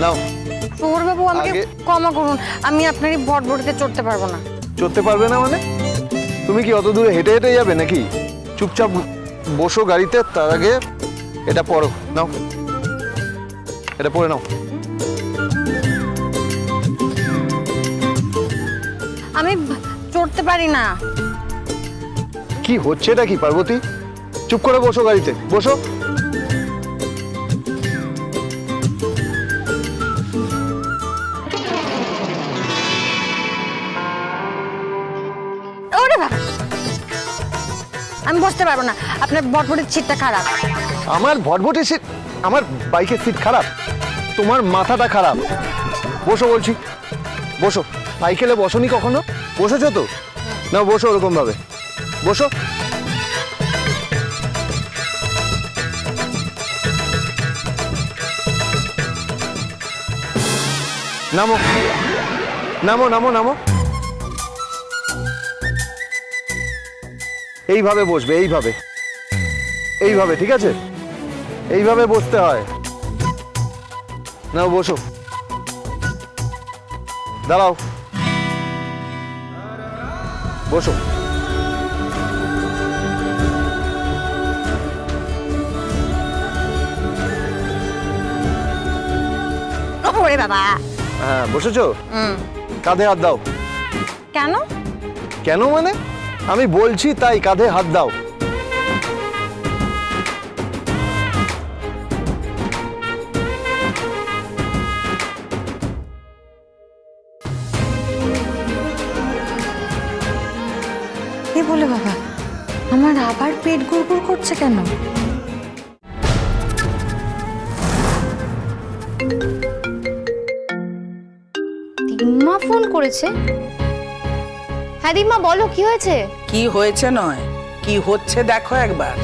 নাও। শহরবাবু আমাকে আগে- ক্ষমা করুন। আমি আপনার এই ভটভটিতে চড়তে পারব না। চড়তে পারবে না মানে? তুমি কি অত দূরে হেঁটে হেঁটে যাবে নাকি? চুপচাপ বসো গাড়িতে তার আগে এটা পড়ো নাও। এটা পড়ে নাও। আমি চড়তে পারি না। কি হচ্ছে এটা কি পার্বতী? চুপ করে বসো গাড়িতে। বসো। আমি বসতে পারব না। আপনার ভটভটির সিটটা খারাপ। আমার ভটভটি সিট আমার বাইকের সিট খারাপ। তোমার মাথাটা খারাপ। বসো বলছি। বসো। সাইকেলে বসনি কখনো? বসেছো তো? না, বসো ওরকম ভাবে বসো। নামো। নামো নামো নামো। এইভাবে বসবে এইভাবে। এইভাবে ঠিক আছে? এইভাবে বসতে হয়। নাও বসো। দাঁড়াও। বসো। ওরে বাবা। হ্যাঁ বসেছো? কাঁধে হাত দাও। কেন? কেন মানে? আমি বলছি তাই কাঁধে হাত দাও। বলে বাবা? আমার আবার পেট গুড়গুড় করছে কেন? দিম্মা ফোন করেছে। হ্যাঁ দিম্মা বলো, কি হয়েছে? কি হয়েছে নয়, কি হচ্ছে দেখো একবার।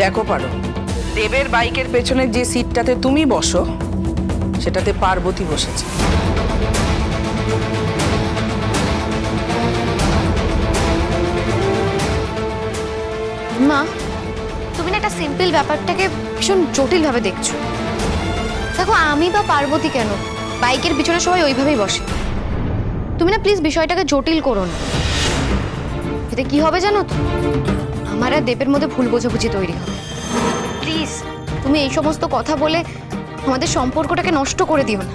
দেখো পারো, দেবের বাইকের পেছনে যে সিটটাতে তুমি বসো, সেটাতে পার্বতী বসেছে। তুমি না একটা সিম্পল ব্যাপারটাকে ভীষণ জটিল ভাবে দেখছ। দেখো, আমি বা পার্বতী কেন? বাইকের পিছনে সবাই ওইভাবেই বসে। তুমি না প্লিজ বিষয়টাকে জটিল করো না। এতে কি হবে জানো তো? আমার আর দেবের মধ্যে ভুল বোঝাবুঝি তৈরি হবে। প্লিজ তুমি এই সমস্ত কথা বলে আমাদের সম্পর্কটাকে নষ্ট করে দিও না।